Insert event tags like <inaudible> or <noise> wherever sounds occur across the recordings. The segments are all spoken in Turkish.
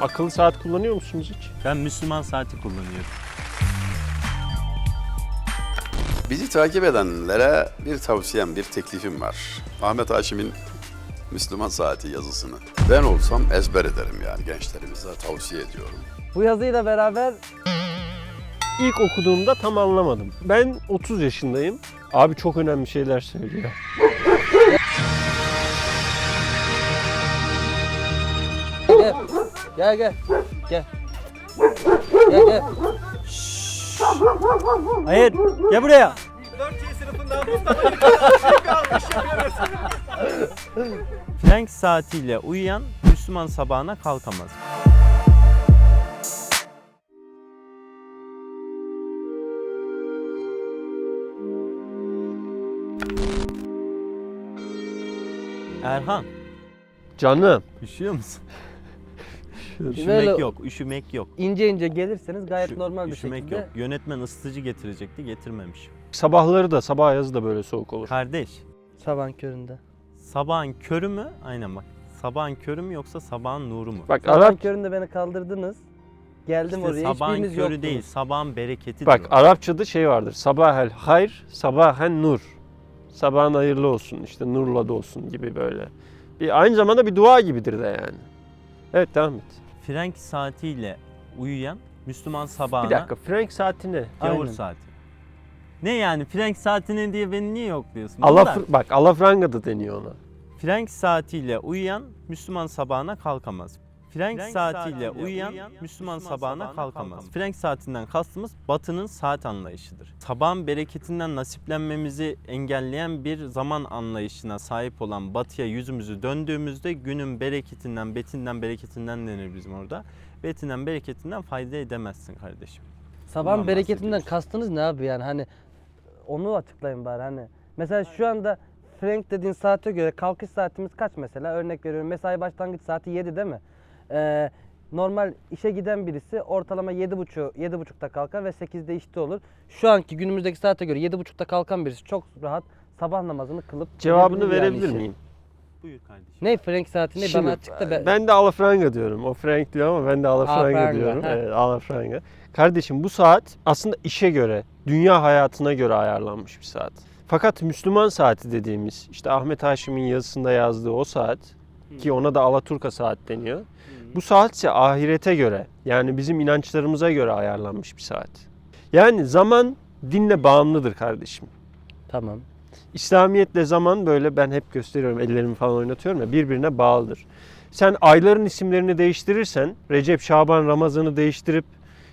Akıllı saat kullanıyor musunuz hiç? Ben Müslüman saati kullanıyorum. Bizi takip edenlere bir tavsiyem, bir teklifim var. Ahmet Haşim'in Müslüman Saati yazısını. Ben olsam ezber ederim yani gençlerimize tavsiye ediyorum. Bu yazıyla beraber İlk okuduğumda tam anlamadım. Ben 30 yaşındayım. Abi çok önemli şeyler söylüyor. Gel gel. Gel. Gel gel. Hayır, gel buraya. Frank saatiyle uyuyan Müslüman sabahına kalkamaz. Erhan, Canım. üşüyor musun? Böyle üşümek yok, üşümek yok. ince ince gelirseniz gayet Üşü- normal bir üşümek şekilde. yok. Yönetmen ısıtıcı getirecekti, getirmemiş. Sabahları da sabah yazı da böyle soğuk olur. Kardeş, Sabahın köründe. sabahın körü mü? Aynen bak. Sabahın körü mü yoksa sabahın nuru mu? Bak Sabahın Arap köründe beni kaldırdınız. Geldim İşte oraya. sabahın Hiçbiriniz körü yoktunuz. değil, sabahın bereketidir bak o. Arapçada şey vardır. Sabahel hayr, sabahen nur. Sabahın hayırlı olsun işte nurla da olsun gibi böyle. Bir, aynı zamanda bir dua gibidir de yani. Evet devam et. Frank saatiyle uyuyan Müslüman sabahına Bir dakika Frank saati ne? gavur Aynen. saati. Ne yani Frank saati ne diye beni niye yokluyorsun? Bunlar- bak alafranga da deniyor ona. Frank saatiyle uyuyan Müslüman sabahına kalkamaz. Frank, saatiyle uyuyan Müslüman sabahına kalkamaz. Frank saatinden kastımız batının saat anlayışıdır. Sabahın bereketinden nasiplenmemizi engelleyen bir zaman anlayışına sahip olan batıya yüzümüzü döndüğümüzde günün bereketinden, betinden, bereketinden denir bizim orada. Betinden, bereketinden fayda edemezsin kardeşim. Sabahın Bundan bereketinden kastınız ne abi yani hani onu açıklayın bari hani. Mesela şu anda Frank dediğin saate göre kalkış saatimiz kaç mesela? Örnek veriyorum mesai başlangıç saati 7 değil mi? Ee, normal işe giden birisi ortalama 7.30 7.30'da kalkar ve 8'de işte olur. Şu anki günümüzdeki saate göre 7.30'da kalkan birisi çok rahat sabah namazını kılıp Cevabını gidebilir yani verebilir işe. miyim? Buyur kardeşim. Ne Frank saati ne Şimdi, bana açıkla be. Ben de alafranga diyorum. O Frank diyor ama ben de alafranga Alafranga, diyorum. Evet, alafranga. Kardeşim bu saat aslında işe göre, dünya hayatına göre ayarlanmış bir saat. Fakat Müslüman saati dediğimiz, işte Ahmet Haşim'in yazısında yazdığı o saat ki ona da Alaturka saat deniyor. Bu saat ise ahirete göre, yani bizim inançlarımıza göre ayarlanmış bir saat. Yani zaman dinle bağımlıdır kardeşim. Tamam. İslamiyetle zaman böyle ben hep gösteriyorum ellerimi falan oynatıyorum ya birbirine bağlıdır. Sen ayların isimlerini değiştirirsen Recep, Şaban, Ramazan'ı değiştirip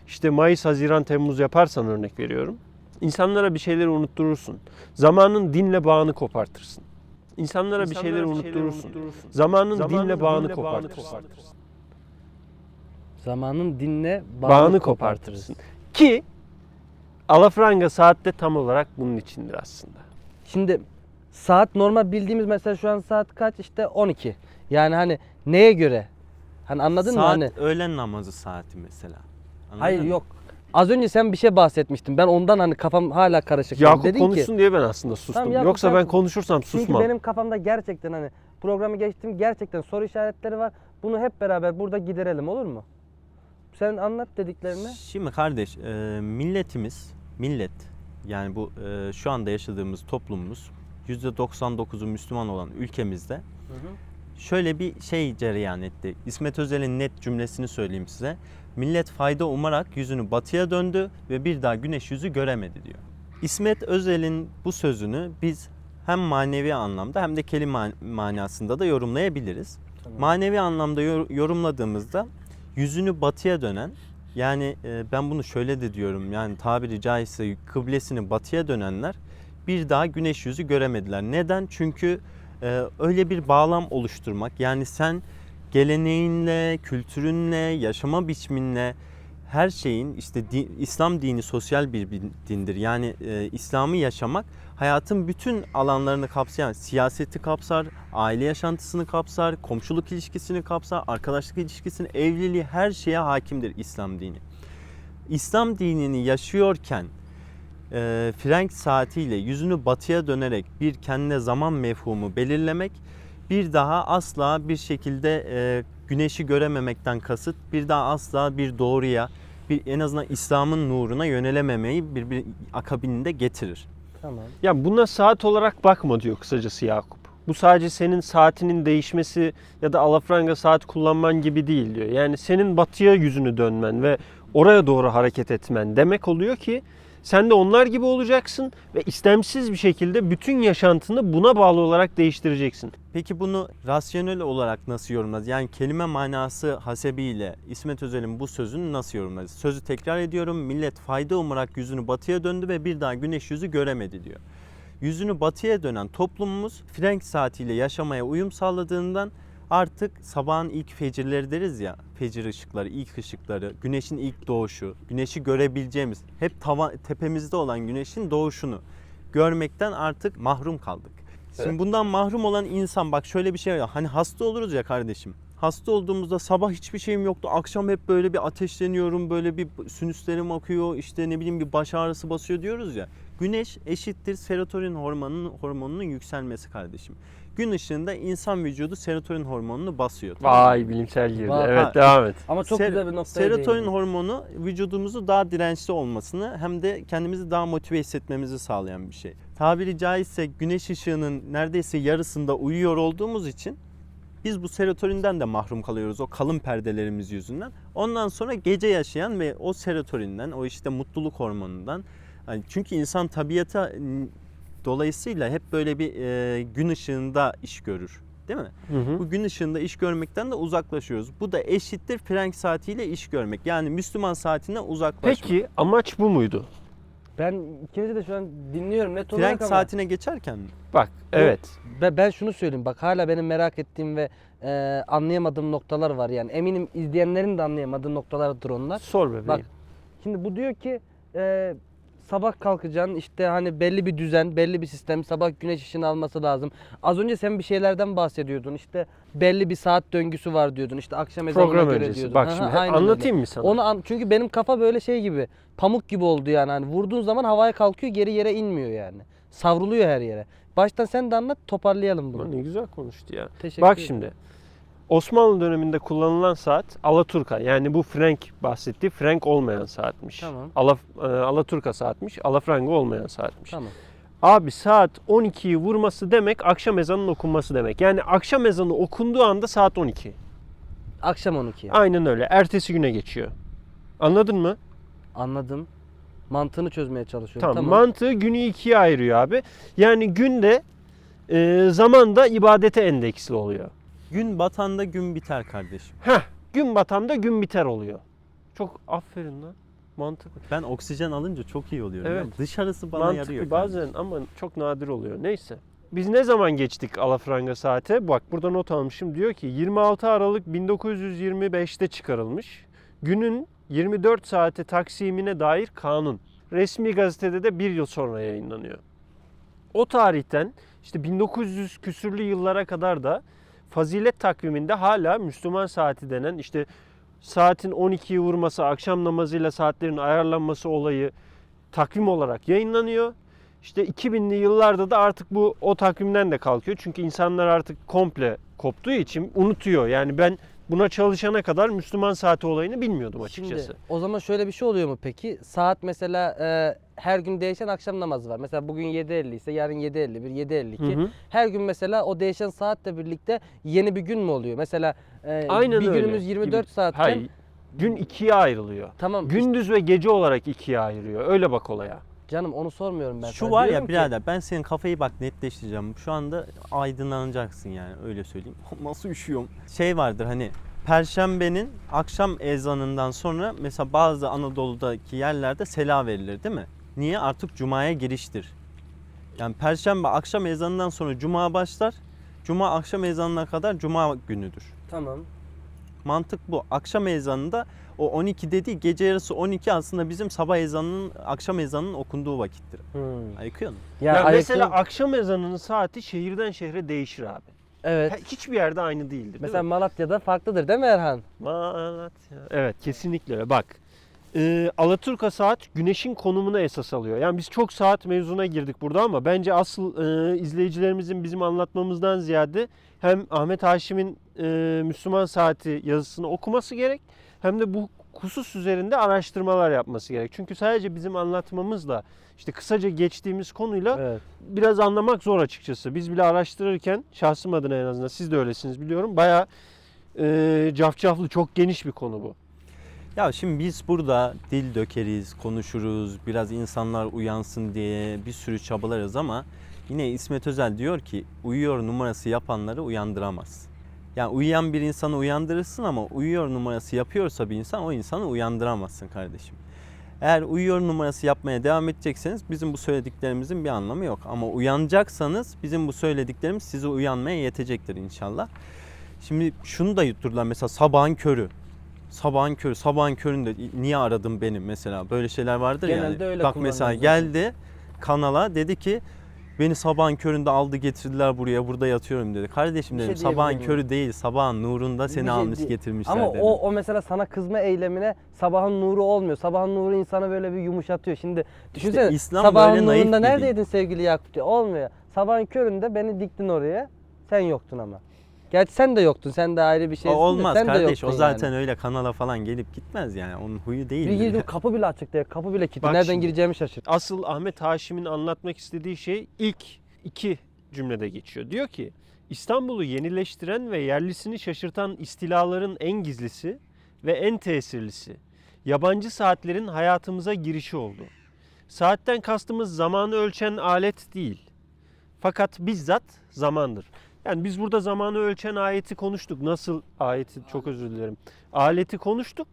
işte Mayıs, Haziran, Temmuz yaparsan örnek veriyorum. İnsanlara bir şeyleri unutturursun. Zamanın dinle bağını kopartırsın. İnsanlara bir şeyleri unutturursun. Zamanın dinle bağını kopartırsın. Zamanın dinle bağını, Bağını kopartırız. kopartırsın. Ki alafranga saatte tam olarak bunun içindir aslında. Şimdi saat normal bildiğimiz mesela şu an saat kaç? İşte 12. Yani hani neye göre? Hani anladın mı Saat hani? öğlen namazı saati mesela. Anladın Hayır mı? yok. Az önce sen bir şey bahsetmiştin. Ben ondan hani kafam hala karışık. Yakup Dedin konuşsun ki, diye ben aslında sustum. Tamam, Yakup, Yoksa ben konuş. konuşursam çünkü susmam. benim kafamda gerçekten hani programı geçtim gerçekten soru işaretleri var. Bunu hep beraber burada giderelim olur mu? Sen anlat dediklerini. Şimdi kardeş, e, milletimiz, millet yani bu e, şu anda yaşadığımız toplumumuz %99'u Müslüman olan ülkemizde şöyle bir şey cereyan etti. İsmet Özel'in net cümlesini söyleyeyim size. Millet fayda umarak yüzünü batıya döndü ve bir daha güneş yüzü göremedi diyor. İsmet Özel'in bu sözünü biz hem manevi anlamda hem de kelime manasında da yorumlayabiliriz. Manevi anlamda yor- yorumladığımızda yüzünü batıya dönen yani e, ben bunu şöyle de diyorum yani tabiri caizse kıblesini batıya dönenler bir daha güneş yüzü göremediler. Neden? Çünkü e, öyle bir bağlam oluşturmak yani sen geleneğinle, kültürünle, yaşama biçiminle her şeyin işte di- İslam dini sosyal bir dindir. Yani e, İslam'ı yaşamak hayatın bütün alanlarını kapsayan siyaseti kapsar, aile yaşantısını kapsar, komşuluk ilişkisini kapsar, arkadaşlık ilişkisini, evliliği her şeye hakimdir İslam dini. İslam dinini yaşıyorken e, Frank saatiyle yüzünü batıya dönerek bir kendine zaman mefhumu belirlemek bir daha asla bir şekilde e, güneşi görememekten kasıt bir daha asla bir doğruya, bir en azından İslam'ın nuruna yönelememeyi bir, bir akabininde getirir. Tamam. Ya buna saat olarak bakma diyor kısacası Yakup. Bu sadece senin saatinin değişmesi ya da alafranga saat kullanman gibi değil diyor. Yani senin batıya yüzünü dönmen ve oraya doğru hareket etmen demek oluyor ki sen de onlar gibi olacaksın ve istemsiz bir şekilde bütün yaşantını buna bağlı olarak değiştireceksin. Peki bunu rasyonel olarak nasıl yorumlarız? Yani kelime manası hasebiyle İsmet Özel'in bu sözünü nasıl yorumlarız? Sözü tekrar ediyorum. Millet fayda umarak yüzünü batıya döndü ve bir daha güneş yüzü göremedi diyor. Yüzünü batıya dönen toplumumuz Frank saatiyle yaşamaya uyum sağladığından artık sabahın ilk fecirleri deriz ya, fecir ışıkları, ilk ışıkları, güneşin ilk doğuşu, güneşi görebileceğimiz, hep tava, tepemizde olan güneşin doğuşunu görmekten artık mahrum kaldık. Şimdi bundan mahrum olan insan bak şöyle bir şey var. Hani hasta oluruz ya kardeşim. Hasta olduğumuzda sabah hiçbir şeyim yoktu. Akşam hep böyle bir ateşleniyorum. Böyle bir sinüslerim akıyor. işte ne bileyim bir baş ağrısı basıyor diyoruz ya. Güneş eşittir serotonin hormonunun hormonunun yükselmesi kardeşim. Gün ışığında insan vücudu serotonin hormonunu basıyor. Vay bilimsel girdi. Vay. Evet Ha. devam et. Ama çok Ser- güzel bir noktaya Serotonin değindin. hormonu vücudumuzu daha dirençli olmasını hem de kendimizi daha motive hissetmemizi sağlayan bir şey. Tabiri caizse güneş ışığının neredeyse yarısında uyuyor olduğumuz için biz bu serotoninden de mahrum kalıyoruz o kalın perdelerimiz yüzünden. Ondan sonra gece yaşayan ve o serotoninden, o işte mutluluk hormonundan hani çünkü insan tabiata dolayısıyla hep böyle bir e, gün ışığında iş görür. Değil mi? Hı hı. Bu gün ışığında iş görmekten de uzaklaşıyoruz. Bu da eşittir Frank saatiyle iş görmek. Yani Müslüman saatinden uzaklaşmak. Peki amaç bu muydu? Ben ikinizi de şu an dinliyorum net olarak Frank ama saatine geçerken mi? Bak evet. ben, ben şunu söyleyeyim bak hala benim merak ettiğim ve e, anlayamadığım noktalar var yani eminim izleyenlerin de anlayamadığı noktalardır onlar. Sor bebeğim. Bak şimdi bu diyor ki e, sabah kalkacaksın işte hani belli bir düzen, belli bir sistem, sabah güneş ışını alması lazım. Az önce sen bir şeylerden bahsediyordun işte belli bir saat döngüsü var diyordun işte akşam ezanına Program göre öncesi. diyordun. Bak şimdi aynen öyle. anlatayım mı sana? Onu an- çünkü benim kafa böyle şey gibi pamuk gibi oldu yani hani vurduğun zaman havaya kalkıyor geri yere inmiyor yani. Savruluyor her yere. Baştan sen de anlat toparlayalım bunu. Ama Ne güzel konuştu ya. Teşekkür Bak ederim. şimdi. Osmanlı döneminde kullanılan saat Alaturka. Yani bu Frank bahsettiği Frank olmayan saatmiş. Tamam. Ala, e, Alaturka saatmiş. Alafranga olmayan saatmiş. Tamam. Abi saat 12'yi vurması demek akşam ezanının okunması demek. Yani akşam ezanı okunduğu anda saat 12. Akşam 12. Aynen öyle. Ertesi güne geçiyor. Anladın mı? Anladım. Mantığını çözmeye çalışıyorum. Tamam. Mantığı günü ikiye ayırıyor abi. Yani günde e, zaman da ibadete endeksli oluyor. Gün batanda gün biter kardeşim. Heh, gün batanda gün biter oluyor. Çok aferin lan. Mantıklı. Ben oksijen alınca çok iyi oluyorum. Evet. ya. Dışarısı bana Mantıklı yarıyor. bazen ama çok nadir oluyor. Neyse. Biz ne zaman geçtik alafranga saate? Bak burada not almışım. Diyor ki 26 Aralık 1925'te çıkarılmış. Günün 24 saate taksimine dair kanun. Resmi gazetede de bir yıl sonra yayınlanıyor. O tarihten işte 1900 küsürlü yıllara kadar da fazilet takviminde hala Müslüman saati denen işte saatin 12'yi vurması, akşam namazıyla saatlerin ayarlanması olayı takvim olarak yayınlanıyor. İşte 2000'li yıllarda da artık bu o takvimden de kalkıyor. Çünkü insanlar artık komple koptuğu için unutuyor. Yani ben buna çalışana kadar Müslüman saati olayını bilmiyordum açıkçası. Şimdi o zaman şöyle bir şey oluyor mu peki? Saat mesela e, her gün değişen akşam namazı var. Mesela bugün 7.50 ise yarın 7.51, 7.52. Hı hı. Her gün mesela o değişen saatle birlikte yeni bir gün mü oluyor? Mesela e, Aynen bir öyle günümüz 24 gibi. saatken Hayır. Gün ikiye ayrılıyor. tamam işte Gündüz ve gece olarak ikiye ayırıyor. Öyle bak olaya. Canım onu sormuyorum ben. Şu sana. var ya Diyorum ki- birader ben senin kafayı bak netleştireceğim. Şu anda aydınlanacaksın yani öyle söyleyeyim. <laughs> Nasıl üşüyorum. Şey vardır hani Perşembenin akşam ezanından sonra mesela bazı Anadolu'daki yerlerde sela verilir değil mi? Niye? Artık Cuma'ya giriştir. Yani Perşembe akşam ezanından sonra Cuma başlar. Cuma akşam ezanına kadar Cuma günüdür. Tamam. Mantık bu. Akşam ezanında o 12 dediği gece yarısı 12 aslında bizim sabah ezanının akşam ezanının okunduğu vakittir. Hmm. Ayıkıyor musun? Ya, Ya, ayıklı- mesela akşam ezanının saati şehirden şehre değişir abi. evet. Ha, Hiçbir yerde aynı değildir. Mesela değil mi? Malatya'da farklıdır değil mi Erhan? Malatya. Evet kesinlikle öyle. Bak e, Alaturka saat güneşin konumuna esas alıyor. Yani biz çok saat mevzuna girdik burada ama bence asıl e, izleyicilerimizin bizim anlatmamızdan ziyade hem Ahmet Haşim'in e, Müslüman saati yazısını okuması gerek hem de bu husus üzerinde araştırmalar yapması gerek. Çünkü sadece bizim anlatmamızla işte kısaca geçtiğimiz konuyla Evet. biraz anlamak zor açıkçası. Biz bile araştırırken şahsım adına en azından siz de öylesiniz biliyorum. Bayağı e, cafcaflı çok geniş bir konu bu. Ya şimdi biz burada dil dökeriz, konuşuruz, biraz insanlar uyansın diye bir sürü çabalarız ama yine İsmet Özel diyor ki uyuyor numarası yapanları uyandıramaz. Yani uyuyan bir insanı uyandırırsın ama uyuyor numarası yapıyorsa bir insan o insanı uyandıramazsın kardeşim. Eğer uyuyor numarası yapmaya devam edecekseniz bizim bu söylediklerimizin bir anlamı yok. Ama uyanacaksanız bizim bu söylediklerimiz sizi uyanmaya yetecektir inşallah. Şimdi şunu da yutturdular mesela sabahın körü. Sabahın körü, sabahın köründe niye aradın beni mesela böyle şeyler vardır Genelde yani. öyle Bak mesela geldi kanala dedi ki beni sabahın köründe aldı getirdiler buraya burada yatıyorum dedi. Kardeşim Bir şey dedim sabahın körü değil sabahın nurunda seni Bir şey almış değil. getirmişler Ama dedim. o, o mesela sana kızma eylemine sabahın nuru olmuyor. Sabahın nuru insanı böyle bir yumuşatıyor. Şimdi düşünsene İslam sabahın böyle naif nurunda bir din. neredeydin sevgili Yakup diye. Olmuyor. Sabahın köründe beni diktin oraya. Sen yoktun ama. Gerçi sen de yoktun. Sen de ayrı bir o de olmaz sen de kardeş yoktun o zaten yani. öyle kanala falan gelip gitmez yani onun huyu değil. Bir girdim kapı bile açık değil. Kapı bile kilitli. Nereden şimdi. gireceğimi şaşırdım. Asıl Ahmet Haşim'in anlatmak istediği şey ilk iki cümlede geçiyor. Diyor ki İstanbul'u yenileştiren ve yerlisini şaşırtan istilaların en gizlisi ve en tesirlisi yabancı saatlerin hayatımıza girişi oldu. Saatten kastımız zamanı ölçen alet değil. Fakat bizzat zamandır. Yani biz burada zamanı ölçen ayeti konuştuk. Nasıl ayeti çok özür dilerim. Aleti konuştuk.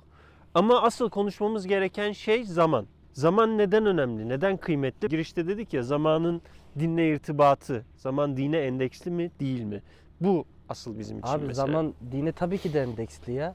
Ama asıl konuşmamız gereken şey zaman. Zaman neden önemli? Neden kıymetli? Girişte dedik ya zamanın dinle irtibatı. Zaman dine endeksli mi değil mi? Bu asıl bizim için Abi mesela. zaman dine tabii ki de endeksli ya.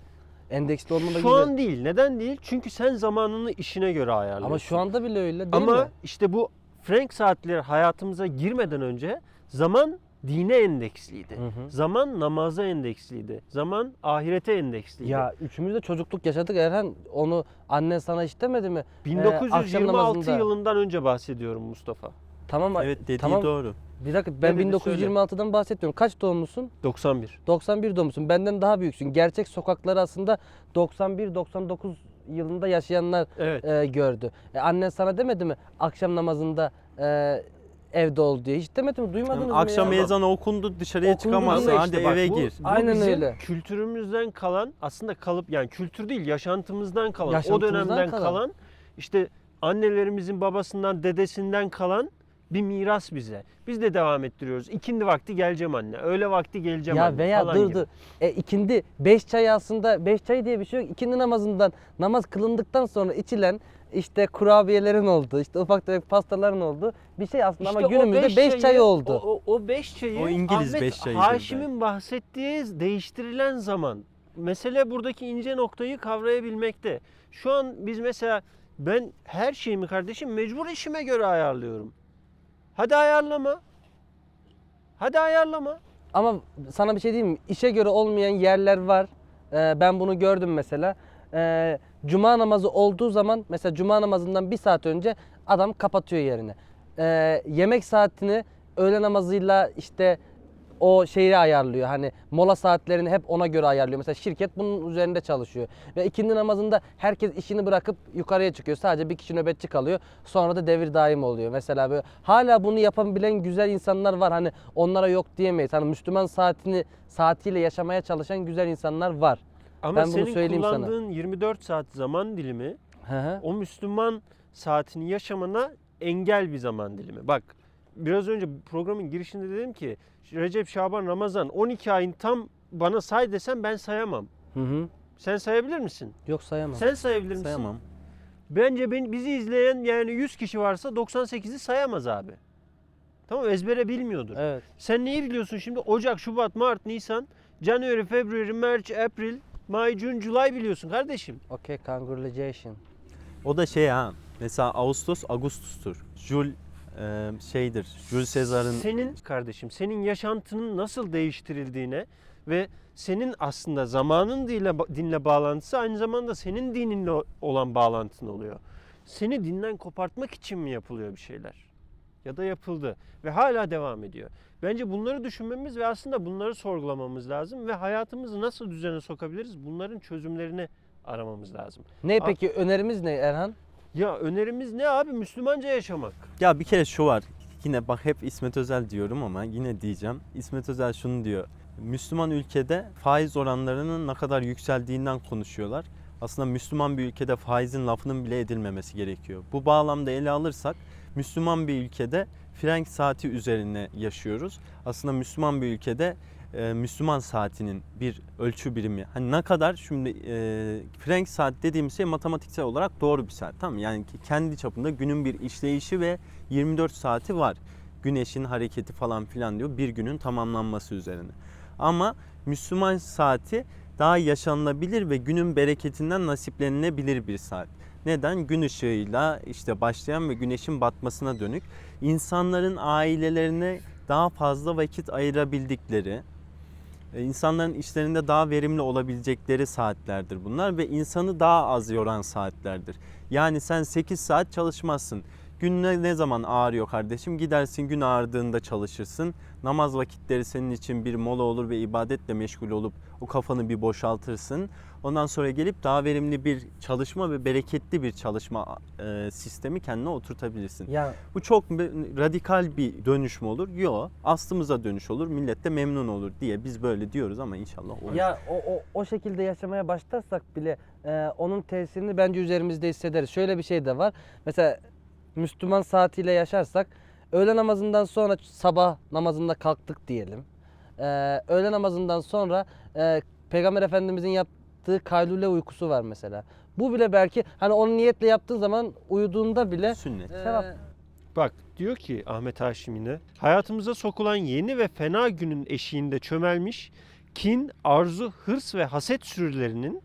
Endeksli olmalı Şu an değil. Neden değil? Çünkü sen zamanını işine göre ayarlıyorsun. Ama şu anda bile öyle değil Ama mi? işte bu Frank saatleri hayatımıza girmeden önce zaman dine endeksliydi. Hı hı. Zaman namaza endeksliydi. Zaman ahirete endeksliydi. Ya üçümüz de çocukluk yaşadık Erhan. Onu annen sana hiç demedi mi? Ee, akşam 1926 namazında- yılından önce bahsediyorum Mustafa. Tamam Evet dediği tamam. doğru. Bir dakika ben Ne dedi, 1926'dan bahsetmiyorum. Kaç doğumlusun? 91. 91 doğumlusun. Benden daha büyüksün. Gerçek sokakları aslında 91-99 yılında yaşayanlar Evet. e, gördü. E, annen sana demedi mi akşam namazında e, evde ol diye? Hiç demedi mi? Duymadınız mı Akşam ya? ezanı okundu dışarıya Okundu çıkamazsın değil hadi İşte bak eve bu- gir. bu Aynen bizim öyle. kültürümüzden kalan aslında kalıp yani kültür değil yaşantımızdan kalan o Yaşantımızdan dönemden kalan. kalan. işte annelerimizin babasından dedesinden kalan bir miras bize. Biz de devam ettiriyoruz. İkindi vakti geleceğim anne. Öğle vakti geleceğim Ya anne veya falan dur gibi. dur. E, ikindi 5 çay aslında 5 çay diye bir şey yok. İkindi namazından namaz kılındıktan sonra içilen işte kurabiyelerin oldu, işte ufak tefek pastaların oldu. Bir şey aslında İşte ama o günümüzde beş 5 çay çayı- oldu. O, o, o beş çayı O İngiliz Ahmet beş çayıdır Haşim'in bahsettiği değiştirilen zaman. Mesele buradaki ince noktayı kavrayabilmekte. Şu an biz mesela ben her şeyimi kardeşim mecbur işime göre ayarlıyorum. Hadi ayarlama. Hadi ayarlama. Ama sana bir şey diyeyim mi? İşe göre olmayan yerler var. Ee, ben bunu gördüm mesela. Ee, cuma namazı olduğu zaman mesela cuma namazından bir saat önce adam kapatıyor yerini. Ee, yemek saatini öğle namazıyla işte o şeyi ayarlıyor. Hani mola saatlerini hep ona göre ayarlıyor. Mesela şirket bunun üzerinde çalışıyor. Ve ikindi namazında herkes işini bırakıp yukarıya çıkıyor. Sadece bir kişi nöbetçi kalıyor. Sonra da devir daim oluyor. Mesela böyle hala bunu yapabilen güzel insanlar var. Hani onlara yok diyemeyiz. Hani Müslüman saatini saatiyle yaşamaya çalışan güzel insanlar var. Ama Ben bunu senin söyleyeyim sana. kullandığın 24 saat zaman dilimi Hı hı. o Müslüman saatini yaşamana engel bir zaman dilimi. Bak biraz önce programın girişinde dedim ki Recep, Şaban, Ramazan 12 ayın tam bana say desem ben sayamam. Hı hı. Sen sayabilir misin? Yok sayamam. Sen sayabilir misin? Sayamam. Bence ben, bizi izleyen yani 100 kişi varsa 98'i sayamaz abi. Tamam ezbere bilmiyordur. Evet. Sen neyi biliyorsun şimdi? Ocak, Şubat, Mart, Nisan, January, February, March, April, May, June, July biliyorsun kardeşim. Okay, congratulations. O da şey ha mesela Ağustos Ağustos'tur. Jul e, şeydir. Jules Caesar'ın Senin kardeşim, senin yaşantının nasıl değiştirildiğine ve senin aslında zamanın dinle, dinle bağlantısı aynı zamanda senin dininle olan bağlantın oluyor. Seni dinden kopartmak için mi yapılıyor bir şeyler? Ya da yapıldı ve hala devam ediyor. Bence bunları düşünmemiz ve aslında bunları sorgulamamız lazım ve hayatımızı nasıl düzene sokabiliriz? Bunların çözümlerini aramamız lazım. Ne peki önerimiz ne Erhan? Ya önerimiz ne abi? Müslümanca yaşamak. Ya bir kere şu var. Yine bak hep İsmet Özel diyorum ama yine diyeceğim. İsmet Özel şunu diyor. Müslüman ülkede faiz oranlarının ne kadar yükseldiğinden konuşuyorlar. Aslında Müslüman bir ülkede faizin lafının bile edilmemesi gerekiyor. Bu bağlamda ele alırsak Müslüman bir ülkede Frank saati üzerine yaşıyoruz. Aslında Müslüman bir ülkede e, Müslüman saatinin bir ölçü birimi. Hani ne kadar şimdi e, Frank saat dediğimiz şey matematiksel olarak doğru bir saat. Tamam yani kendi çapında günün bir işleyişi ve 24 saati var. Güneşin hareketi falan filan diyor bir günün tamamlanması üzerine. Ama Müslüman saati daha yaşanılabilir ve günün bereketinden nasiplenilebilir bir saat. Neden? Gün ışığıyla işte başlayan ve güneşin batmasına dönük insanların ailelerine daha fazla vakit ayırabildikleri, e, insanların işlerinde daha verimli olabilecekleri saatlerdir bunlar ve insanı daha az yoran saatlerdir. Yani sen 8 saat çalışmazsın. Gün ne, ne zaman ağrıyor kardeşim? Gidersin gün ağrıdığında çalışırsın. Namaz vakitleri senin için bir mola olur ve ibadetle meşgul olup o kafanı bir boşaltırsın. Ondan sonra gelip daha verimli bir çalışma ve bereketli bir çalışma e, sistemi kendine oturtabilirsin. Ya Bu çok radikal bir dönüş mü olur? Yok. Aslımıza dönüş olur. Millet de memnun olur diye biz böyle diyoruz ama inşallah olur. Ya o, o, o şekilde yaşamaya başlarsak bile e, onun tesirini bence üzerimizde hissederiz. Şöyle bir şey de var. Mesela Müslüman saatiyle yaşarsak öğle namazından sonra sabah namazında kalktık diyelim. E, öğle namazından sonra e, Peygamber Efendimizin yaptığı kaylule uykusu var mesela. Bu bile belki hani onu niyetle yaptığın zaman uyuduğunda bile Sünnet. sevap. Bak diyor ki Ahmet Haşim yine hayatımıza sokulan yeni ve fena günün eşiğinde çömelmiş kin, arzu, hırs ve haset sürülerinin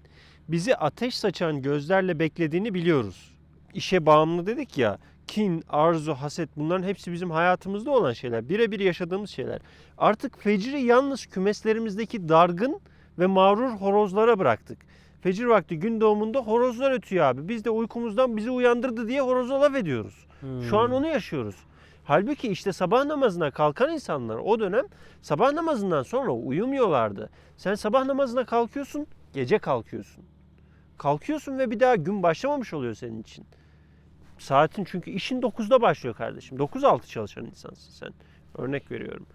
bizi ateş saçan gözlerle beklediğini biliyoruz. İşe bağımlı dedik ya kin, arzu, haset bunların hepsi bizim hayatımızda olan şeyler. Birebir yaşadığımız şeyler. Artık fecri yalnız kümeslerimizdeki dargın ve mağrur horozlara bıraktık. Fecir vakti gün doğumunda horozlar ötüyor abi. Biz de uykumuzdan bizi uyandırdı diye horoza laf ediyoruz. Şu an onu yaşıyoruz. Halbuki işte sabah namazına kalkan insanlar o dönem sabah namazından sonra uyumuyorlardı. Sen sabah namazına kalkıyorsun, gece kalkıyorsun. Kalkıyorsun ve bir daha gün başlamamış oluyor senin için. Saatin çünkü işin 9'da başlıyor kardeşim. 9-6 çalışan insansın sen. Örnek veriyorum.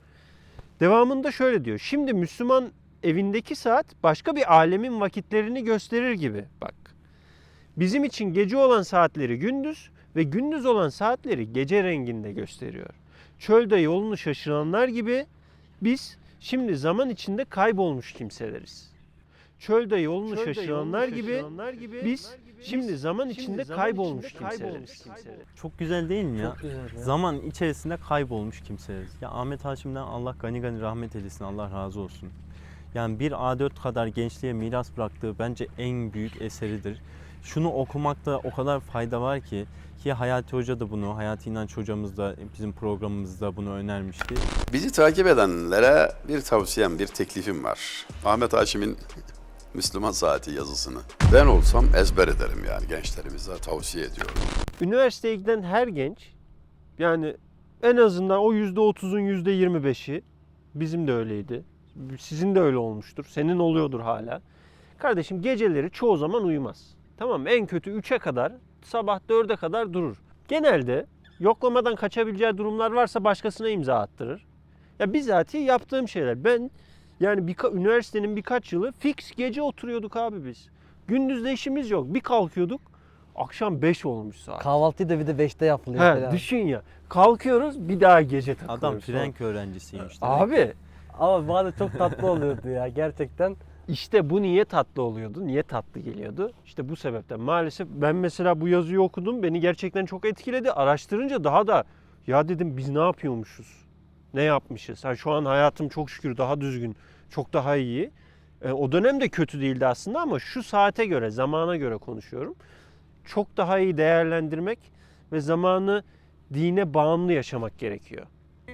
Devamında şöyle diyor. Şimdi Müslüman evindeki saat başka bir alemin vakitlerini gösterir gibi. Bak. Bizim için gece olan saatleri gündüz ve gündüz olan saatleri gece renginde gösteriyor. Çölde yolunu şaşıranlar gibi biz şimdi zaman içinde kaybolmuş kimseleriz. Çölde yolunu şaşıranlar gibi biz şimdi zaman içinde kaybolmuş kimseleriz. Çok güzel değil mi ya? Çok güzel ya. Zaman içerisinde kaybolmuş kimseleriz. Ya Ahmet Haşim'den Allah gani gani rahmet eylesin. Allah razı olsun. Yani bir A4 kadar gençliğe miras bıraktığı bence en büyük eseridir. Şunu okumakta o kadar fayda var ki ki Hayati Hoca da bunu, Hayati İnanç hocamız da bizim programımızda bunu önermişti. Bizi takip edenlere bir tavsiyem, bir teklifim var. Ahmet Haşim'in Müslüman Saati yazısını. Ben olsam ezber ederim yani gençlerimize tavsiye ediyorum. Üniversiteye giden her genç yani en azından o %30'un %25'i bizim de öyleydi. Sizin de öyle olmuştur. Senin oluyordur hala. Kardeşim geceleri çoğu zaman uyumaz. Tamam mı? En kötü 3'e kadar sabah 4'e kadar durur. Genelde yoklamadan kaçabileceği durumlar varsa başkasına imza attırır. Ya bizatihi yaptığım şeyler. Ben yani birka, üniversitenin birkaç yılı fix gece oturuyorduk abi biz. Gündüzde işimiz yok. Bir kalkıyorduk. Akşam 5 olmuş saat. Kahvaltıyı da bir de 5'te yapılıyor. He, falan. düşün ya. Kalkıyoruz bir daha gece takılıyoruz. Adam. Frank öğrencisiymiş. Abi Ama bana çok tatlı oluyordu ya gerçekten. işte bu niye tatlı oluyordu? Niye tatlı geliyordu? İşte bu sebepten. Maalesef ben mesela bu yazıyı okudum. Beni gerçekten çok etkiledi. Araştırınca daha da ya dedim biz ne yapıyormuşuz? Ne yapmışız? Ha, şu an hayatım çok şükür daha düzgün. Çok daha iyi. E, o dönem de kötü değildi aslında ama şu saate göre, zamana göre konuşuyorum. Çok daha iyi değerlendirmek ve zamanı dine bağımlı yaşamak gerekiyor.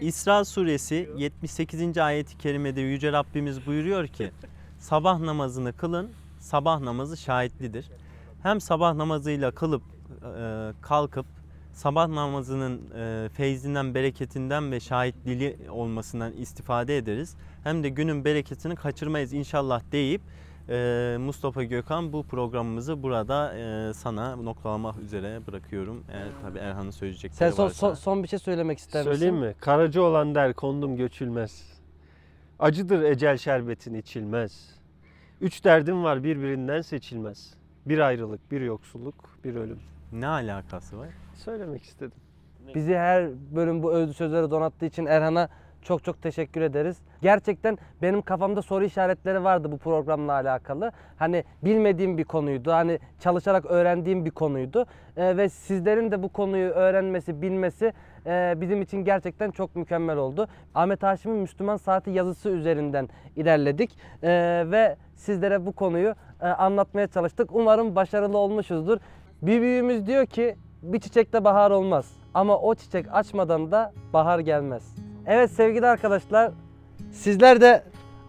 İsra suresi 78. ayeti kerimede Yüce Rabbimiz buyuruyor ki sabah namazını kılın, sabah namazı şahitlidir. Hem sabah namazıyla kılıp e, kalkıp sabah namazının e, feyzinden, bereketinden ve şahitliği olmasından istifade ederiz. Hem de günün bereketini kaçırmayız inşallah deyip e, Mustafa Gökhan bu programımızı burada e, sana noktalamak üzere bırakıyorum. Eğer tabii Erhan'ın Sen söyleyecekleri son, varsa. son, son bir şey söylemek ister misin? Söyleyeyim mi? Karaca olan der kondum göçülmez. Acıdır ecel şerbetin içilmez. Üç derdim var birbirinden seçilmez. Bir ayrılık, bir yoksulluk, bir ölüm. Ne alakası var? Söylemek istedim. Bizi her bölüm bu özlü sözleri donattığı için Erhan'a çok çok teşekkür ederiz. Gerçekten benim kafamda soru işaretleri vardı bu programla alakalı. Hani bilmediğim bir konuydu. Hani çalışarak öğrendiğim bir konuydu. Ee, ve sizlerin de bu konuyu öğrenmesi, bilmesi e, bizim için gerçekten çok mükemmel oldu. Ahmet Haşim'in Müslüman Saati yazısı üzerinden ilerledik. Ee, ve sizlere bu konuyu e, anlatmaya çalıştık. Umarım başarılı olmuşuzdur. Bir büyüğümüz diyor ki bir çiçekte bahar olmaz. Ama o çiçek açmadan da bahar gelmez. Evet sevgili arkadaşlar, sizler de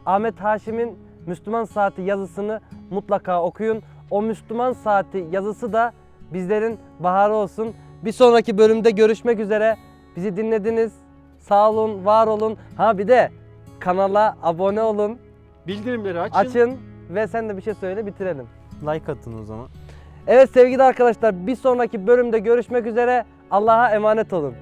Ahmet Haşim'in Müslüman Saati yazısını mutlaka okuyun. O Müslüman Saati yazısı da bizlerin baharı olsun. Bir sonraki bölümde görüşmek üzere. Bizi dinlediniz. Sağ olun, var olun. Ha bir de kanala abone olun, Bildirimleri açın. açın ve sen de bir şey söyle bitirelim. Like atın o zaman. Evet sevgili arkadaşlar bir sonraki bölümde görüşmek üzere. Allah'a emanet olun.